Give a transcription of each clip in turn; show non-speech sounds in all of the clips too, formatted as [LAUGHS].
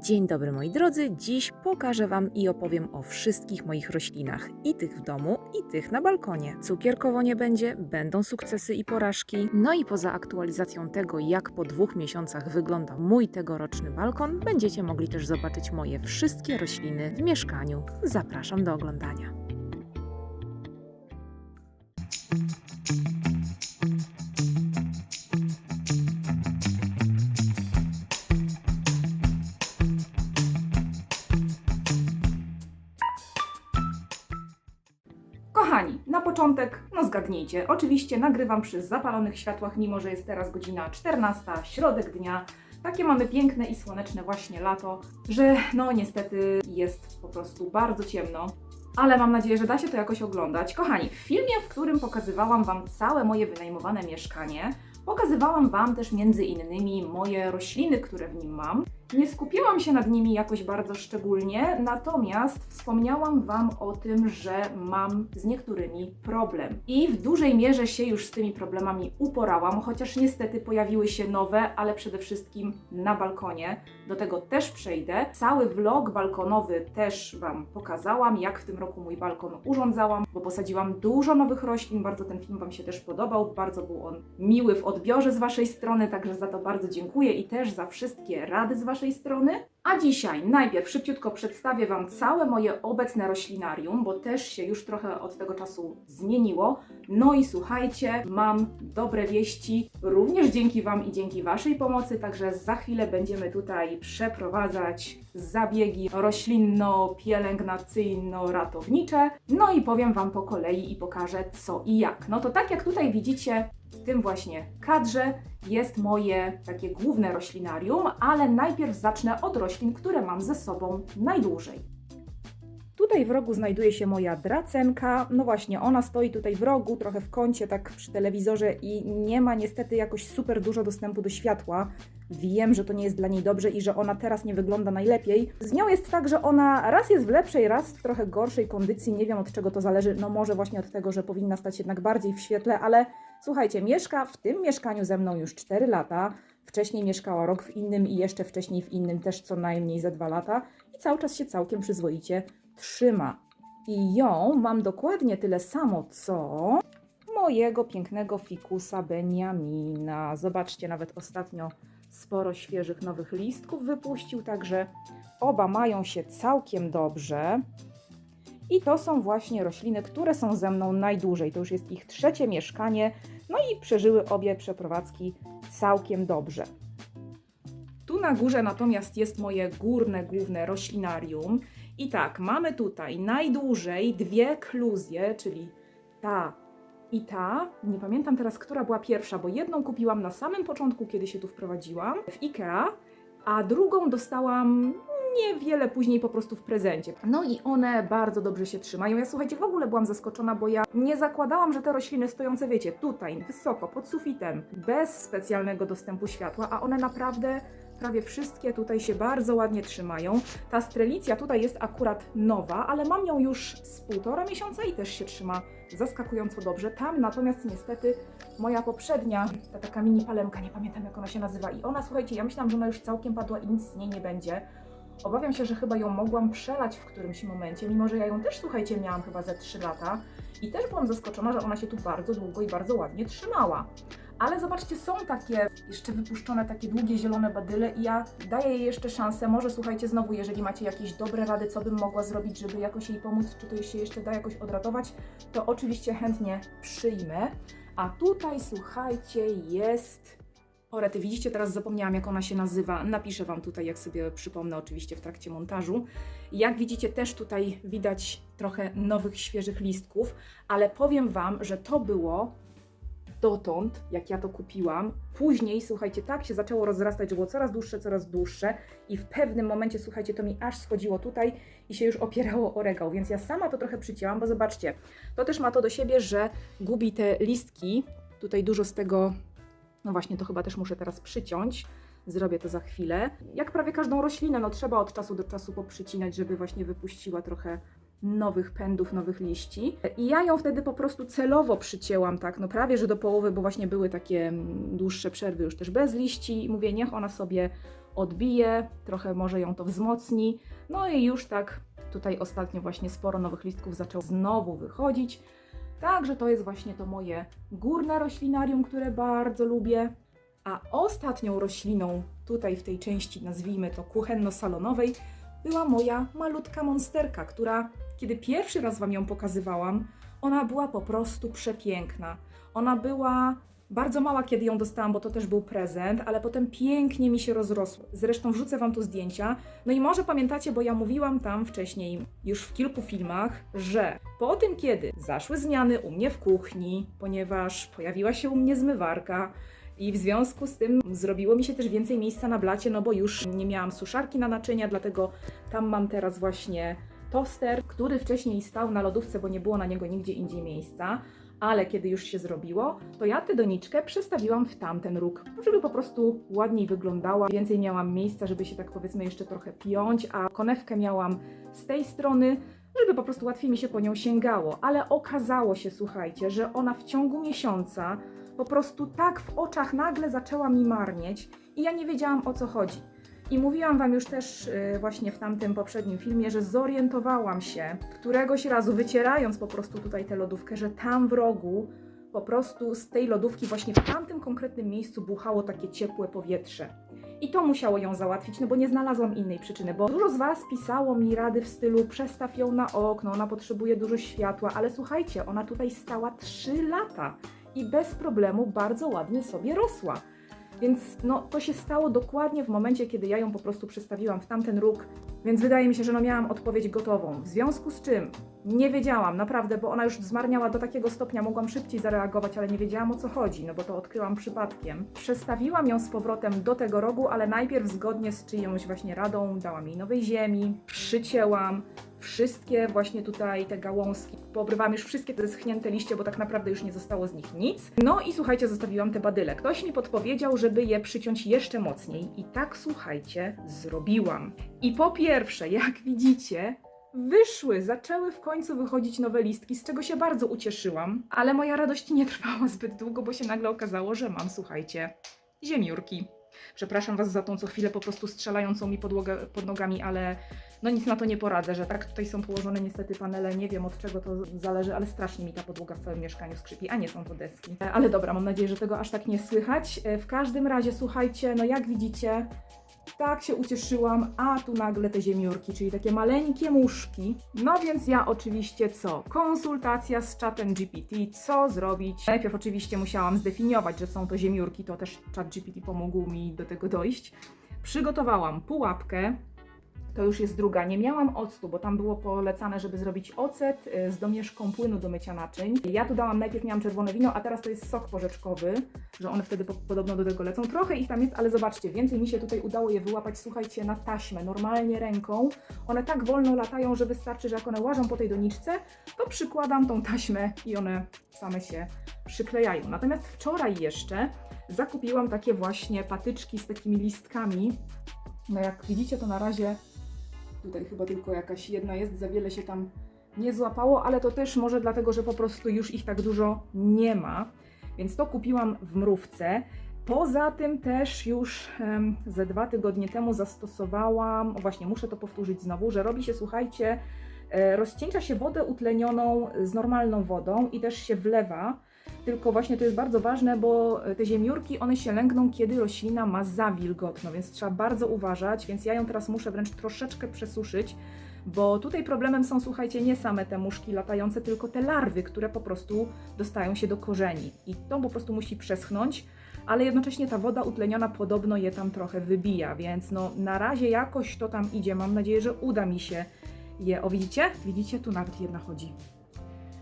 Dzień dobry moi drodzy, dziś pokażę Wam i opowiem o wszystkich moich roślinach, i tych w domu, i tych na balkonie. Cukierkowo nie będzie, będą sukcesy i porażki. No i poza aktualizacją tego, jak po dwóch miesiącach wygląda mój tegoroczny balkon, będziecie mogli też zobaczyć moje wszystkie rośliny w mieszkaniu. Zapraszam do oglądania. Oczywiście nagrywam przy zapalonych światłach, mimo że jest teraz godzina 14, środek dnia. Takie mamy piękne i słoneczne właśnie lato, że no niestety jest po prostu bardzo ciemno. Ale mam nadzieję, że da się to jakoś oglądać. Kochani, w filmie, w którym pokazywałam Wam całe moje wynajmowane mieszkanie, pokazywałam Wam też między innymi moje rośliny, które w nim mam. Nie skupiłam się nad nimi jakoś bardzo szczególnie, natomiast wspomniałam Wam o tym, że mam z niektórymi problem. I w dużej mierze się już z tymi problemami uporałam, chociaż niestety pojawiły się nowe, ale przede wszystkim na balkonie. Do tego też przejdę. Cały vlog balkonowy też Wam pokazałam, jak w tym roku mój balkon urządzałam, bo posadziłam dużo nowych roślin. Bardzo ten film Wam się też podobał, bardzo był on miły w odbiorze z Waszej strony, także za to bardzo dziękuję i też za wszystkie rady z Waszej strony. A dzisiaj najpierw szybciutko przedstawię Wam całe moje obecne roślinarium, bo też się już trochę od tego czasu zmieniło. No i słuchajcie, mam dobre wieści, również dzięki Wam i dzięki Waszej pomocy, także za chwilę będziemy tutaj przeprowadzać zabiegi roślinno-pielęgnacyjno-ratownicze. No i powiem Wam po kolei i pokażę co i jak. No to tak jak tutaj widzicie, w tym właśnie kadrze jest moje takie główne roślinarium, ale najpierw zacznę od roślin, które mam ze sobą najdłużej. Tutaj w rogu znajduje się moja dracenka. No właśnie, ona stoi tutaj w rogu, trochę w kącie, tak przy telewizorze i nie ma niestety jakoś super dużo dostępu do światła. Wiem, że to nie jest dla niej dobrze i że ona teraz nie wygląda najlepiej. Z nią jest tak, że ona raz jest w lepszej, raz w trochę gorszej kondycji. Nie wiem od czego to zależy. No może właśnie od tego, że powinna stać jednak bardziej w świetle, ale słuchajcie, mieszka w tym mieszkaniu ze mną już 4 lata. Wcześniej mieszkała rok w innym i jeszcze wcześniej w innym też co najmniej ze 2 lata i cały czas się całkiem przyzwoicie trzyma. I ją mam dokładnie tyle samo, co mojego pięknego fikusa Beniamina. Zobaczcie, nawet ostatnio sporo świeżych nowych listków wypuścił, także oba mają się całkiem dobrze. I to są właśnie rośliny, które są ze mną najdłużej. To już jest ich trzecie mieszkanie, no i przeżyły obie przeprowadzki całkiem dobrze. Tu na górze natomiast jest moje górne, główne roślinarium. I tak, mamy tutaj najdłużej dwie kluzje, czyli ta i ta. Nie pamiętam teraz, która była pierwsza, bo jedną kupiłam na samym początku, kiedy się tu wprowadziłam, w IKEA, a drugą dostałam niewiele później po prostu w prezencie. No i one bardzo dobrze się trzymają. Ja słuchajcie, w ogóle byłam zaskoczona, bo ja nie zakładałam, że te rośliny stojące, wiecie, tutaj, wysoko, pod sufitem, bez specjalnego dostępu światła, a one naprawdę prawie wszystkie tutaj się bardzo ładnie trzymają. Ta strelicja tutaj jest akurat nowa, ale mam ją już z półtora miesiąca i też się trzyma zaskakująco dobrze. Tam natomiast niestety moja poprzednia, ta taka mini palemka, nie pamiętam jak ona się nazywa i ona, słuchajcie, ja myślałam, że ona już całkiem padła i nic z niej nie będzie. Obawiam się, że chyba ją mogłam przelać w którymś momencie, mimo że ja ją też, słuchajcie, miałam chyba ze 3 lata i też byłam zaskoczona, że ona się tu bardzo długo i bardzo ładnie trzymała. Ale zobaczcie, są takie jeszcze wypuszczone takie długie zielone badyle i ja daję jej jeszcze szansę. Może słuchajcie znowu, jeżeli macie jakieś dobre rady, co bym mogła zrobić, żeby jakoś jej pomóc, czy to się jeszcze da jakoś odratować, to oczywiście chętnie przyjmę. A tutaj słuchajcie, jest Orety, widzicie, teraz zapomniałam, jak ona się nazywa. Napiszę Wam tutaj, jak sobie przypomnę, oczywiście w trakcie montażu. Jak widzicie, też tutaj widać trochę nowych, świeżych listków, ale powiem Wam, że to było dotąd, jak ja to kupiłam. Później, słuchajcie, tak się zaczęło rozrastać, że było coraz dłuższe, coraz dłuższe i w pewnym momencie, słuchajcie, to mi aż schodziło tutaj i się już opierało o regał, więc ja sama to trochę przycięłam, bo zobaczcie, to też ma to do siebie, że gubi te listki. Tutaj dużo z tego, no właśnie, to chyba też muszę teraz przyciąć. Zrobię to za chwilę. Jak prawie każdą roślinę, no trzeba od czasu do czasu poprzycinać, żeby właśnie wypuściła trochę nowych pędów, nowych liści. I ja ją wtedy po prostu celowo przycięłam, tak, no prawie że do połowy, bo właśnie były takie mm, dłuższe przerwy już też bez liści. I mówię, niech ona sobie odbije, trochę może ją to wzmocni. No i już tak tutaj ostatnio właśnie sporo nowych listków zaczęło znowu wychodzić. Także to jest właśnie to moje górne roślinarium, które bardzo lubię. A ostatnią rośliną tutaj w tej części, nazwijmy to kuchenno-salonowej, była moja malutka monsterka, która kiedy pierwszy raz Wam ją pokazywałam, ona była po prostu przepiękna. Ona była bardzo mała, kiedy ją dostałam, bo to też był prezent, ale potem pięknie mi się rozrosła. Zresztą wrzucę Wam tu zdjęcia. No i może pamiętacie, bo ja mówiłam tam wcześniej, już w kilku filmach, że po tym, kiedy zaszły zmiany u mnie w kuchni, ponieważ pojawiła się u mnie zmywarka, i w związku z tym zrobiło mi się też więcej miejsca na blacie, no bo już nie miałam suszarki na naczynia, dlatego tam mam teraz właśnie toster, który wcześniej stał na lodówce, bo nie było na niego nigdzie indziej miejsca. Ale kiedy już się zrobiło, to ja tę doniczkę przestawiłam w tamten róg, żeby po prostu ładniej wyglądała. Więcej miałam miejsca, żeby się tak powiedzmy jeszcze trochę piąć, a konewkę miałam z tej strony, żeby po prostu łatwiej mi się po nią sięgało. Ale okazało się, słuchajcie, że ona w ciągu miesiąca po prostu tak w oczach nagle zaczęła mi marnieć i ja nie wiedziałam o co chodzi. I mówiłam Wam już też yy, właśnie w tamtym poprzednim filmie, że zorientowałam się któregoś razu, wycierając po prostu tutaj tę lodówkę, że tam w rogu po prostu z tej lodówki właśnie w tamtym konkretnym miejscu buchało takie ciepłe powietrze. I to musiało ją załatwić, no bo nie znalazłam innej przyczyny, bo dużo z Was pisało mi rady w stylu przestaw ją na okno, ona potrzebuje dużo światła, ale słuchajcie, ona tutaj stała 3 lata i bez problemu bardzo ładnie sobie rosła. Więc no, to się stało dokładnie w momencie, kiedy ja ją po prostu przestawiłam w tamten róg, więc wydaje mi się, że no miałam odpowiedź gotową. W związku z czym nie wiedziałam, naprawdę, bo ona już zmarniała do takiego stopnia, mogłam szybciej zareagować, ale nie wiedziałam o co chodzi, no bo to odkryłam przypadkiem. Przestawiłam ją z powrotem do tego rogu, ale najpierw zgodnie z czyjąś właśnie radą dałam jej nowej ziemi, przycięłam, wszystkie właśnie tutaj te gałązki. Poobrywałam już wszystkie te schnięte liście, bo tak naprawdę już nie zostało z nich nic. No i słuchajcie, zostawiłam te badyle. Ktoś mi podpowiedział, żeby je przyciąć jeszcze mocniej i tak słuchajcie, zrobiłam. I po pierwsze, jak widzicie, wyszły, zaczęły w końcu wychodzić nowe listki, z czego się bardzo ucieszyłam, ale moja radość nie trwała zbyt długo, bo się nagle okazało, że mam, słuchajcie, ziemiórki. Przepraszam Was za tą co chwilę po prostu strzelającą mi podłogę pod nogami, ale no nic na to nie poradzę, że tak tutaj są położone niestety panele, nie wiem od czego to zależy, ale strasznie mi ta podłoga w całym mieszkaniu skrzypi, a nie są to deski. Ale dobra, mam nadzieję, że tego aż tak nie słychać. E, W każdym razie, słuchajcie, no jak widzicie, tak się ucieszyłam, a tu nagle te ziemiórki, czyli takie maleńkie muszki. No więc ja oczywiście co? Konsultacja z czatem GPT, co zrobić? Najpierw oczywiście musiałam zdefiniować, że są to ziemiórki, to też czat GPT pomógł mi do tego dojść. Przygotowałam pułapkę, to już jest druga. Nie miałam octu, bo tam było polecane, żeby zrobić ocet y, z domieszką płynu do mycia naczyń. Ja tu dałam, najpierw miałam czerwone wino, a teraz to jest sok porzeczkowy, że one wtedy po, podobno do tego lecą. Trochę ich tam jest, ale zobaczcie, więcej mi się tutaj udało je wyłapać, słuchajcie, na taśmę, normalnie ręką. One tak wolno latają, że wystarczy, że jak one łażą po tej doniczce, to przykładam tą taśmę i one same się przyklejają. Natomiast wczoraj jeszcze zakupiłam takie właśnie patyczki z takimi listkami. No jak widzicie, to na razie Tutaj chyba tylko jakaś jedna jest, za wiele się tam nie złapało, ale to też może dlatego, że po prostu już ich tak dużo nie ma. Więc to kupiłam w mrówce. Poza tym też już em, ze dwa tygodnie temu zastosowałam, właśnie muszę to powtórzyć znowu, że robi się, słuchajcie, e, rozcieńcza się wodę utlenioną z normalną wodą i też się wlewa. Tylko właśnie to jest bardzo ważne, bo te ziemiórki, one się lęgną, kiedy roślina ma zawilgotno, więc trzeba bardzo uważać, więc ja ją teraz muszę wręcz troszeczkę przesuszyć, bo tutaj problemem są, słuchajcie, nie same te muszki latające, tylko te larwy, które po prostu dostają się do korzeni i to po prostu musi przeschnąć, ale jednocześnie ta woda utleniona podobno je tam trochę wybija, więc no na razie jakoś to tam idzie, mam nadzieję, że uda mi się je, o widzicie? Widzicie? Tu nawet jedna chodzi.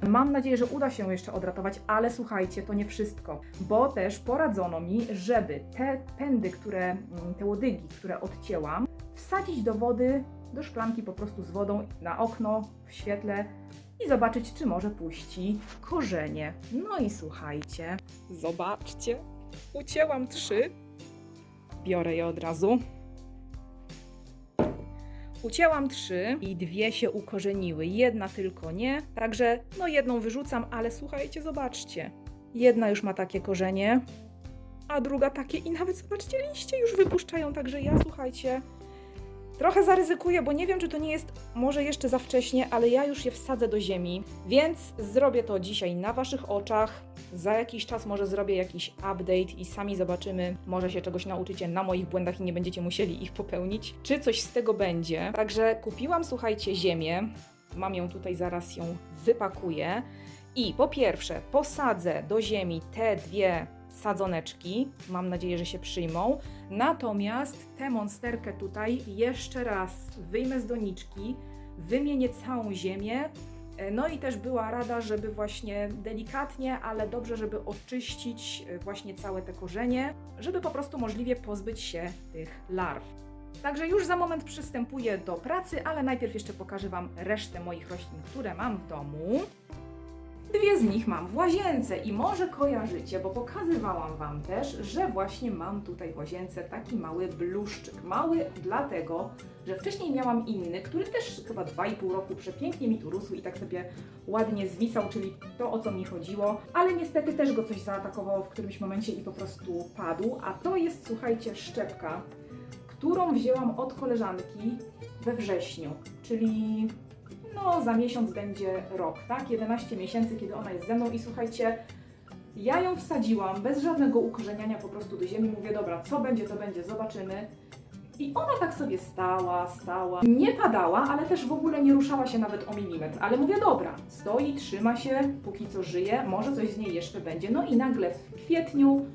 Mam nadzieję, że uda się jeszcze odratować, ale słuchajcie, to nie wszystko, bo też poradzono mi, żeby te pędy, które, mm, te łodygi, które odcięłam, wsadzić do wody, do szklanki po prostu z wodą na okno, w świetle i zobaczyć, czy może puści korzenie. No i słuchajcie, zobaczcie, ucięłam trzy, biorę je od razu. Ucięłam trzy i dwie się ukorzeniły, jedna tylko nie, także no jedną wyrzucam, ale słuchajcie, zobaczcie. Jedna już ma takie korzenie, a druga takie i nawet zobaczcie, liście już wypuszczają, także ja słuchajcie, trochę zaryzykuję, bo nie wiem, czy to nie jest może jeszcze za wcześnie, ale ja już je wsadzę do ziemi, więc zrobię to dzisiaj na Waszych oczach. Za jakiś czas może zrobię jakiś update i sami zobaczymy, może się czegoś nauczycie na moich błędach i nie będziecie musieli ich popełnić, czy coś z tego będzie. Także kupiłam, słuchajcie, ziemię, mam ją tutaj, zaraz ją wypakuję. I po pierwsze, posadzę do ziemi te dwie sadzoneczki. Mam nadzieję, że się przyjmą. Natomiast tę monsterkę tutaj jeszcze raz wyjmę z doniczki, wymienię całą ziemię. E, No i też była rada, żeby właśnie delikatnie, ale dobrze, żeby oczyścić e, właśnie całe te korzenie, żeby po prostu możliwie pozbyć się tych larw. Także już za moment przystępuję do pracy, ale najpierw jeszcze pokażę Wam resztę moich roślin, które mam w domu. Dwie z nich mam w łazience i może kojarzycie, bo pokazywałam Wam też, że właśnie mam tutaj w łazience taki mały bluszczyk. Mały dlatego, że wcześniej miałam inny, który też chyba 2,5 roku przepięknie mi tu rósł i tak sobie ładnie zwisał, czyli to o co mi chodziło, ale niestety też go coś zaatakowało w którymś momencie i po prostu padł. A to jest, słuchajcie, szczepka, którą wzięłam od koleżanki we wrześniu, czyli no za miesiąc będzie rok, tak? 11 miesięcy, kiedy ona jest ze mną i słuchajcie, ja ją wsadziłam bez żadnego ukorzeniania po prostu do ziemi. Mówię, dobra, co będzie, to będzie, zobaczymy. I ona tak sobie stała, stała. Nie padała, ale też w ogóle nie ruszała się nawet o milimetr. Ale mówię, dobra, stoi, trzyma się, póki co żyje, może coś z niej jeszcze będzie. No i nagle w kwietniu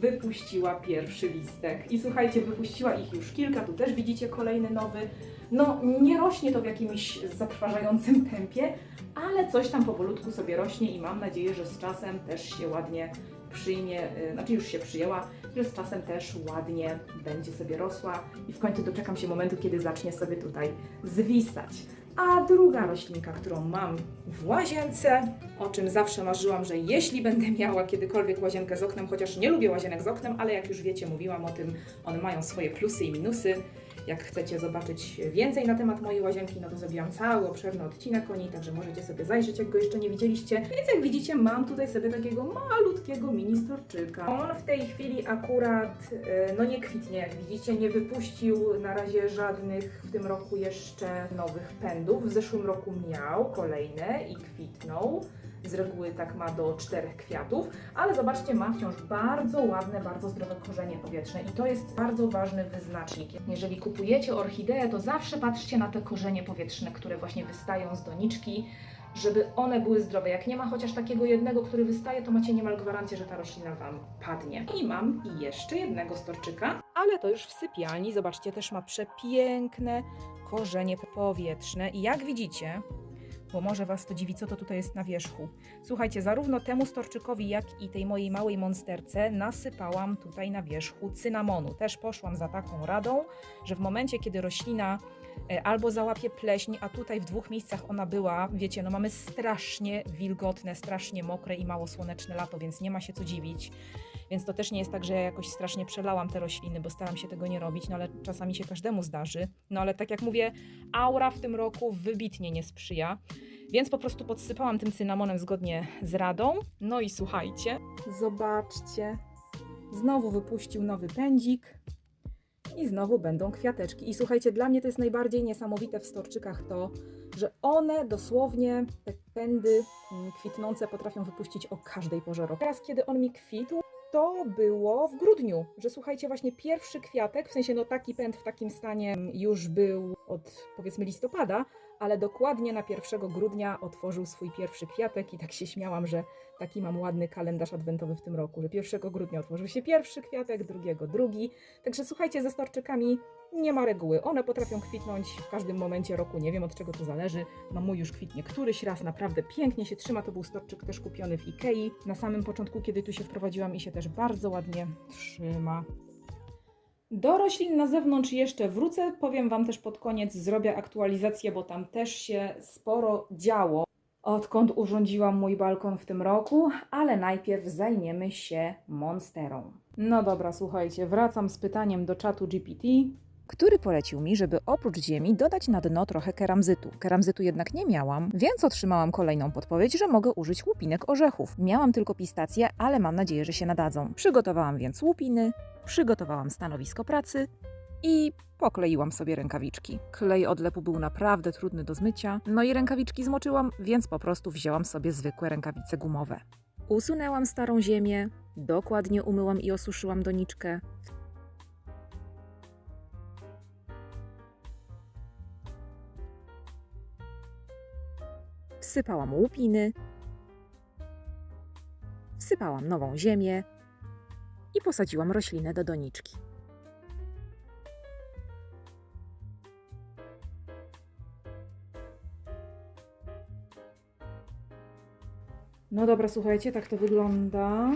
wypuściła pierwszy listek. I słuchajcie, wypuściła ich już kilka, tu też widzicie kolejny nowy. No, nie rośnie to w jakimś zatrważającym tempie, ale coś tam powolutku sobie rośnie i mam nadzieję, że z czasem też się ładnie przyjmie, y, znaczy już się przyjęła, że z czasem też ładnie będzie sobie rosła i w końcu doczekam się momentu, kiedy zacznie sobie tutaj zwisać. A druga roślinka, którą mam w łazience, o czym zawsze marzyłam, że jeśli będę miała kiedykolwiek łazienkę z oknem, chociaż nie lubię łazienek z oknem, ale jak już wiecie, mówiłam o tym, one mają swoje plusy i minusy. Jak chcecie zobaczyć więcej na temat mojej łazienki, no to zrobiłam cały obszerny odcinek o niej, także możecie sobie zajrzeć, jak go jeszcze nie widzieliście. Więc jak widzicie, mam tutaj sobie takiego malutkiego mini storczyka. On w tej chwili akurat, e, no nie kwitnie, jak widzicie, nie wypuścił na razie żadnych w tym roku jeszcze nowych pędów. W zeszłym roku miał kolejne i kwitnął. Z reguły tak ma do czterech kwiatów, ale zobaczcie, ma wciąż bardzo ładne, bardzo zdrowe korzenie powietrzne i to jest bardzo ważny wyznacznik. Jeżeli kupujecie orchideę, to zawsze patrzcie na te korzenie powietrzne, które właśnie wystają z doniczki, żeby one były zdrowe. Jak nie ma chociaż takiego jednego, który wystaje, to macie niemal gwarancję, że ta roślina Wam padnie. I mam jeszcze jednego storczyka, ale to już w sypialni. Zobaczcie, też ma przepiękne korzenie powietrzne i jak widzicie, bo może Was to dziwi, co to tutaj jest na wierzchu. Słuchajcie, zarówno temu storczykowi, jak i tej mojej małej monsterce nasypałam tutaj na wierzchu cynamonu. Też poszłam za taką radą, że w momencie, kiedy roślina albo załapie pleśń, a tutaj w dwóch miejscach ona była, wiecie, no mamy strasznie wilgotne, strasznie mokre i mało słoneczne lato, więc nie ma się co dziwić. Więc to też nie jest tak, że ja jakoś strasznie przelałam te rośliny, bo staram się tego nie robić, no ale czasami się każdemu zdarzy. No ale tak jak mówię, aura w tym roku wybitnie nie sprzyja. Więc po prostu podsypałam tym cynamonem zgodnie z radą. No i słuchajcie, zobaczcie. Znowu wypuścił nowy pędzik. I znowu będą kwiateczki. I słuchajcie, dla mnie to jest najbardziej niesamowite w storczykach to, że one dosłownie, te pędy mm, kwitnące potrafią wypuścić o każdej porze roku. Teraz, kiedy on mi kwitł, to było w grudniu, że słuchajcie, właśnie pierwszy kwiatek, w sensie no taki pęd w takim stanie już był od powiedzmy listopada, ale dokładnie na 1 grudnia otworzył swój pierwszy kwiatek i tak się śmiałam, że taki mam ładny kalendarz adwentowy w tym roku, że 1 grudnia otworzył się pierwszy kwiatek, drugiego drugi. Także słuchajcie, ze storczykami nie ma reguły. One potrafią kwitnąć w każdym momencie roku, nie wiem od czego to zależy. No mój już kwitnie któryś raz, naprawdę pięknie się trzyma. To był storczyk też kupiony w Ikei na samym początku, kiedy tu się wprowadziłam i się też bardzo ładnie trzyma. Do roślin na zewnątrz jeszcze wrócę. Powiem Wam też pod koniec, zrobię aktualizację, bo tam też się sporo działo, odkąd urządziłam mój balkon w tym roku, ale najpierw zajmiemy się monsterą. No dobra, słuchajcie, wracam z pytaniem do czatu GPT. Który polecił mi, żeby oprócz ziemi dodać na dno trochę keramzytu. Keramzytu jednak nie miałam, więc otrzymałam kolejną podpowiedź, że mogę użyć łupinek orzechów. Miałam tylko pistacje, ale mam nadzieję, że się nadadzą. Przygotowałam więc łupiny, przygotowałam stanowisko pracy i pokleiłam sobie rękawiczki. Klej od lepu był naprawdę trudny do zmycia, no i rękawiczki zmoczyłam, więc po prostu wzięłam sobie zwykłe rękawice gumowe. Usunęłam starą ziemię, dokładnie umyłam i osuszyłam doniczkę. Wsypałam łupiny, wsypałam nową ziemię i posadziłam roślinę do doniczki. No dobra, słuchajcie, tak to wygląda.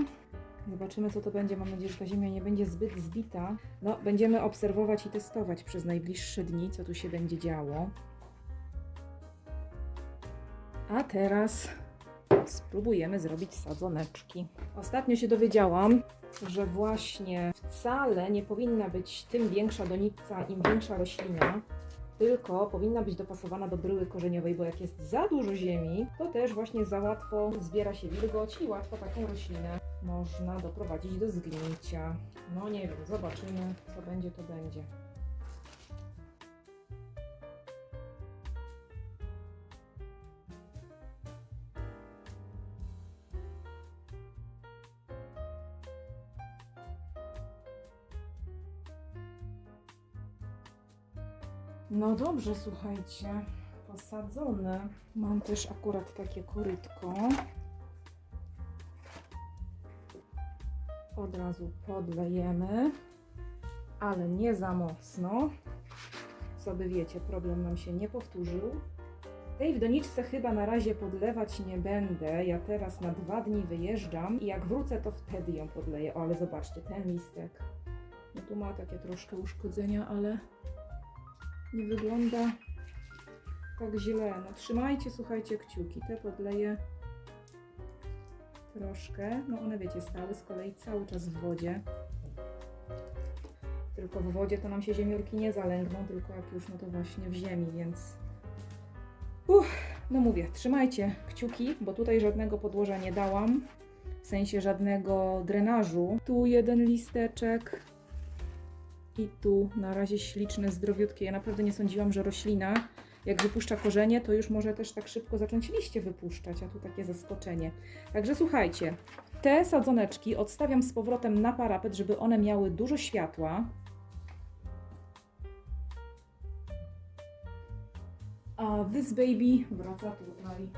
Zobaczymy, co to będzie. Mam nadzieję, że ta ziemia nie będzie zbyt zbita. No, będziemy obserwować i testować przez najbliższe dni, co tu się będzie działo. A teraz spróbujemy zrobić sadzoneczki. Ostatnio się dowiedziałam, że właśnie wcale nie powinna być tym większa donica, im większa roślina, tylko powinna być dopasowana do bryły korzeniowej, bo jak jest za dużo ziemi, to też właśnie za łatwo zbiera się wilgoć i łatwo taką roślinę można doprowadzić do zgnięcia. No nie wiem, zobaczymy, co będzie, to będzie. No dobrze, słuchajcie, posadzone. Mam też akurat takie korytko. Od razu podlejemy, ale nie za mocno. Co by wiecie, problem nam się nie powtórzył. Tej w doniczce chyba na razie podlewać nie będę. Ja teraz na dwa dni wyjeżdżam i jak wrócę, to wtedy ją podleję. O, ale zobaczcie, ten listek. No tu ma takie troszkę uszkodzenia, ale nie wygląda tak źle. No trzymajcie, słuchajcie, kciuki. Te podleję troszkę. No one wiecie, stały z kolei cały czas w wodzie. Tylko w wodzie to nam się ziemiórki nie zalęgną, tylko jak już, no to właśnie w ziemi, więc... Uff, no mówię, trzymajcie kciuki, bo tutaj żadnego podłoża nie dałam. W sensie żadnego drenażu. Tu jeden listeczek, i tu na razie śliczne, zdrowiutkie. Ja naprawdę nie sądziłam, że roślina, jak wypuszcza korzenie, to już może też tak szybko zacząć liście wypuszczać, a tu takie zaskoczenie. Także słuchajcie, te sadzoneczki odstawiam z powrotem na parapet, żeby one miały dużo światła. A this baby wraca tutaj.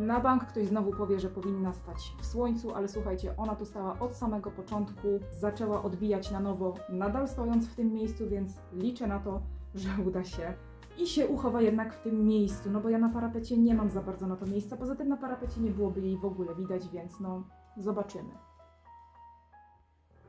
Na bank ktoś znowu powie, że powinna stać w słońcu, ale słuchajcie, ona tu stała od samego początku, zaczęła odbijać na nowo, nadal stojąc w tym miejscu, więc liczę na to, że [LAUGHS] uda się. I się uchowa jednak w tym miejscu, no bo ja na parapecie nie mam za bardzo na to miejsca, poza tym na parapecie nie byłoby jej w ogóle widać, więc no zobaczymy.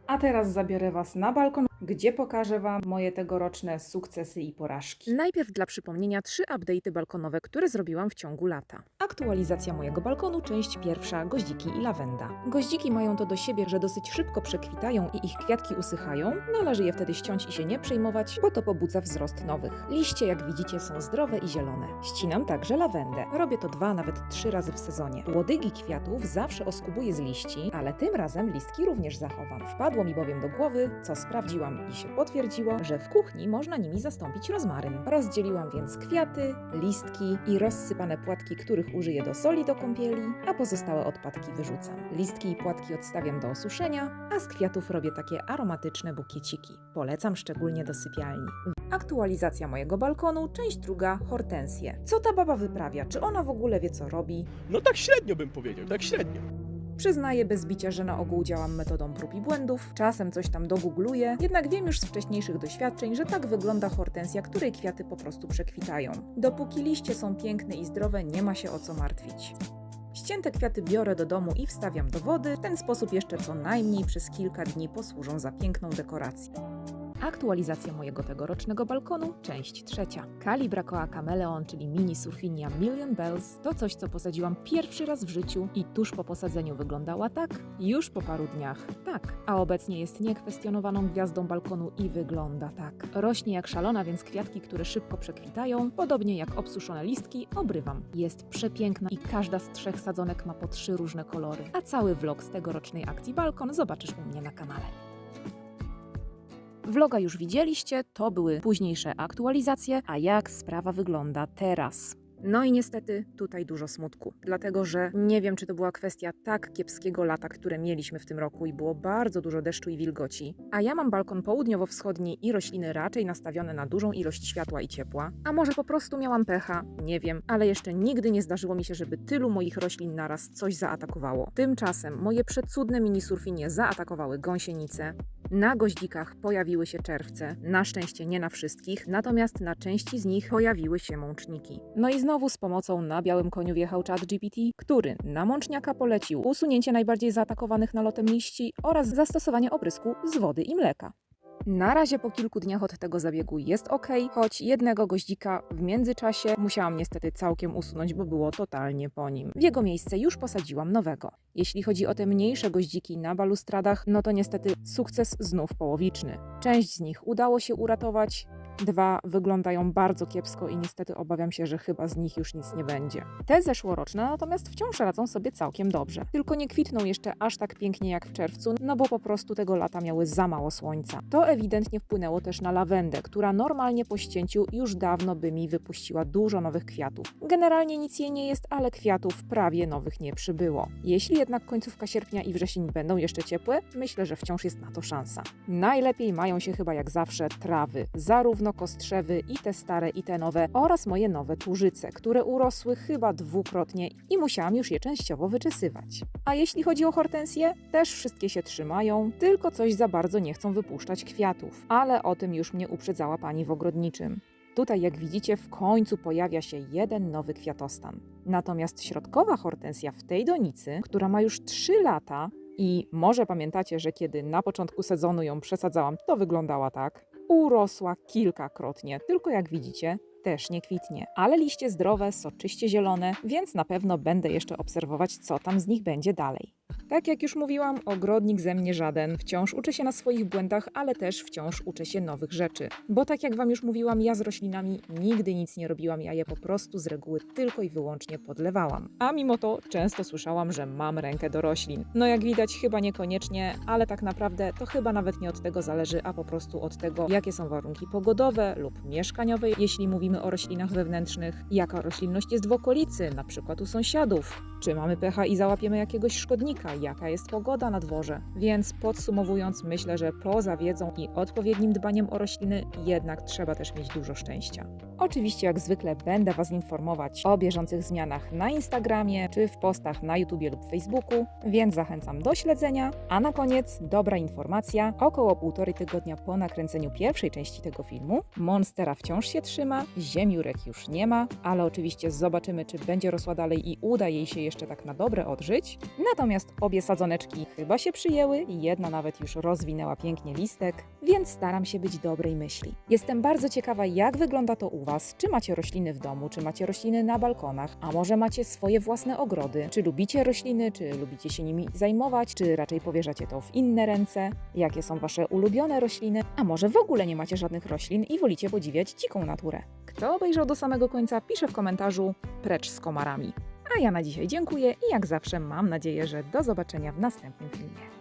A teraz zabiorę Was na balkon, gdzie pokażę Wam moje tegoroczne sukcesy i porażki. Najpierw dla przypomnienia trzy update'y balkonowe, które zrobiłam w ciągu lata. Aktualizacja mojego balkonu, część pierwsza, goździki i lawenda. Goździki mają to do siebie, że dosyć szybko przekwitają i ich kwiatki usychają. Należy je wtedy ściąć i się nie przejmować, bo to pobudza wzrost nowych. Liście, jak widzicie, są zdrowe i zielone. Ścinam także lawendę. Robię to dwa, nawet trzy razy w sezonie. Łodygi kwiatów zawsze oskubuję z liści, ale tym razem listki również zachowam. Wpadło mi bowiem do głowy, co sprawdziłam i się potwierdziło, że w kuchni można nimi zastąpić rozmaryn. Rozdzieliłam więc kwiaty, listki i rozsypane płatki, których użyję do soli do kąpieli, a pozostałe odpadki wyrzucam. Listki i płatki odstawiam do osuszenia, a z kwiatów robię takie aromatyczne bukieciki. Polecam szczególnie do sypialni. Aktualizacja mojego balkonu, część druga, hortensje. Co ta baba wyprawia? Czy ona w ogóle wie co robi? No tak średnio bym powiedział, tak średnio. Przyznaję bez bicia, że na ogół działam metodą prób i błędów, czasem coś tam dogoogluję, jednak wiem już z wcześniejszych doświadczeń, że tak wygląda hortensja, której kwiaty po prostu przekwitają. Dopóki liście są piękne i zdrowe, nie ma się o co martwić. Ścięte kwiaty biorę do domu i wstawiam do wody, w ten sposób jeszcze co najmniej przez kilka dni posłużą za piękną dekorację. Aktualizacja mojego tegorocznego balkonu, część trzecia. Calibrachoa Chameleon, czyli mini surfinia Million Bells, to coś, co posadziłam pierwszy raz w życiu i tuż po posadzeniu wyglądała tak, już po paru dniach tak, a obecnie jest niekwestionowaną gwiazdą balkonu i wygląda tak. Rośnie jak szalona, więc kwiatki, które szybko przekwitają, podobnie jak obsuszone listki, obrywam. Jest przepiękna i każda z trzech sadzonek ma po trzy różne kolory. A cały vlog z tegorocznej akcji balkon zobaczysz u mnie na kanale. Vloga już widzieliście, to były późniejsze aktualizacje, a jak sprawa wygląda teraz? No i niestety tutaj dużo smutku, dlatego że nie wiem, czy to była kwestia tak kiepskiego lata, które mieliśmy w tym roku i było bardzo dużo deszczu i wilgoci. A ja mam balkon południowo-wschodni i rośliny raczej nastawione na dużą ilość światła i ciepła. A może po prostu miałam pecha, nie wiem, ale jeszcze nigdy nie zdarzyło mi się, żeby tylu moich roślin naraz coś zaatakowało. Tymczasem moje przecudne mini surfinie zaatakowały gąsienice, na goździkach pojawiły się czerwce, na szczęście nie na wszystkich, natomiast na części z nich pojawiły się mączniki. No i znowu z pomocą na białym koniu wjechał czat GPT, który na mączniaka polecił usunięcie najbardziej zaatakowanych nalotem liści oraz zastosowanie oprysku z wody i mleka. Na razie po kilku dniach od tego zabiegu jest ok, choć jednego goździka w międzyczasie musiałam niestety całkiem usunąć, bo było totalnie po nim. W jego miejsce już posadziłam nowego. Jeśli chodzi o te mniejsze goździki na balustradach, no to niestety sukces znów połowiczny. Część z nich udało się uratować, Dwa wyglądają bardzo kiepsko i niestety obawiam się, że chyba z nich już nic nie będzie. Te zeszłoroczne natomiast wciąż radzą sobie całkiem dobrze. Tylko nie kwitną jeszcze aż tak pięknie jak w czerwcu, no bo po prostu tego lata miały za mało słońca. To ewidentnie wpłynęło też na lawendę, która normalnie po ścięciu już dawno by mi wypuściła dużo nowych kwiatów. Generalnie nic jej nie jest, ale kwiatów prawie nowych nie przybyło. Jeśli jednak końcówka sierpnia i wrzesień będą jeszcze ciepłe, myślę, że wciąż jest na to szansa. Najlepiej mają się chyba jak zawsze trawy, zarówno kostrzewy i te stare i te nowe oraz moje nowe tłużyce, które urosły chyba dwukrotnie i musiałam już je częściowo wyczesywać. A jeśli chodzi o hortensje, też wszystkie się trzymają, tylko coś za bardzo nie chcą wypuszczać kwiatów, ale o tym już mnie uprzedzała pani w ogrodniczym. Tutaj, jak widzicie, w końcu pojawia się jeden nowy kwiatostan. Natomiast środkowa hortensja w tej donicy, która ma już 3 lata, i może pamiętacie, że kiedy na początku sezonu ją przesadzałam, to wyglądała tak. Urosła kilkakrotnie, tylko jak widzicie, też nie kwitnie. Ale liście zdrowe, soczyście zielone, więc na pewno będę jeszcze obserwować, co tam z nich będzie dalej. Tak jak już mówiłam, ogrodnik ze mnie żaden. Wciąż uczę się na swoich błędach, ale też wciąż uczę się nowych rzeczy. Bo tak jak wam już mówiłam, ja z roślinami nigdy nic nie robiłam, ja je po prostu z reguły tylko i wyłącznie podlewałam. A mimo to często słyszałam, że mam rękę do roślin. No jak widać, chyba niekoniecznie, ale tak naprawdę to chyba nawet nie od tego zależy, a po prostu od tego, jakie są warunki pogodowe lub mieszkaniowe, jeśli mówimy o roślinach wewnętrznych, jaka roślinność jest w okolicy, na przykład u sąsiadów, czy mamy pecha i załapiemy jakiegoś szkodnika, jaka jest pogoda na dworze. Więc podsumowując, myślę, że poza wiedzą i odpowiednim dbaniem o rośliny, jednak trzeba też mieć dużo szczęścia. Oczywiście, jak zwykle, będę Was informować o bieżących zmianach na Instagramie czy w postach na YouTubie lub Facebooku, więc zachęcam do śledzenia. A na koniec dobra informacja: około półtorej tygodnia po nakręceniu pierwszej części tego filmu, Monstera wciąż się trzyma, ziemiurek już nie ma, ale oczywiście zobaczymy, czy będzie rosła dalej i uda jej się jeszcze tak na dobre odżyć. Natomiast obie sadzoneczki chyba się przyjęły, jedna nawet już rozwinęła pięknie listek, więc staram się być dobrej myśli. Jestem bardzo ciekawa, jak wygląda to u Was. Czy macie rośliny w domu, czy macie rośliny na balkonach, a może macie swoje własne ogrody? Czy lubicie rośliny, czy lubicie się nimi zajmować, czy raczej powierzacie to w inne ręce? Jakie są Wasze ulubione rośliny? A może w ogóle nie macie żadnych roślin i wolicie podziwiać dziką naturę? Kto obejrzał do samego końca, pisze w komentarzu precz z komarami. A ja na dzisiaj dziękuję i jak zawsze mam nadzieję, że do zobaczenia w następnym filmie.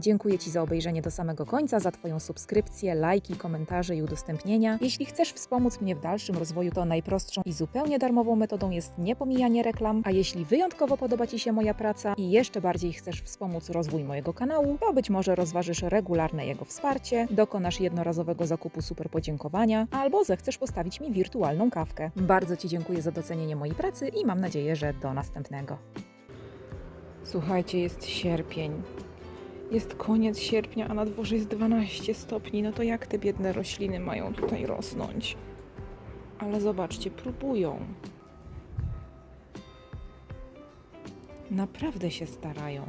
Dziękuję Ci za obejrzenie do samego końca, za Twoją subskrypcję, lajki, komentarze i udostępnienia. Jeśli chcesz wspomóc mnie w dalszym rozwoju, to najprostszą i zupełnie darmową metodą jest niepomijanie reklam, a jeśli wyjątkowo podoba Ci się moja praca i jeszcze bardziej chcesz wspomóc rozwój mojego kanału, to być może rozważysz regularne jego wsparcie, dokonasz jednorazowego zakupu super podziękowania, albo zechcesz postawić mi wirtualną kawkę. Bardzo Ci dziękuję za docenienie mojej pracy i mam nadzieję, że do następnego. Słuchajcie, jest sierpień. Jest koniec sierpnia, a na dworze jest 12 stopni. No to jak te biedne rośliny mają tutaj rosnąć? Ale zobaczcie, próbują. Naprawdę się starają.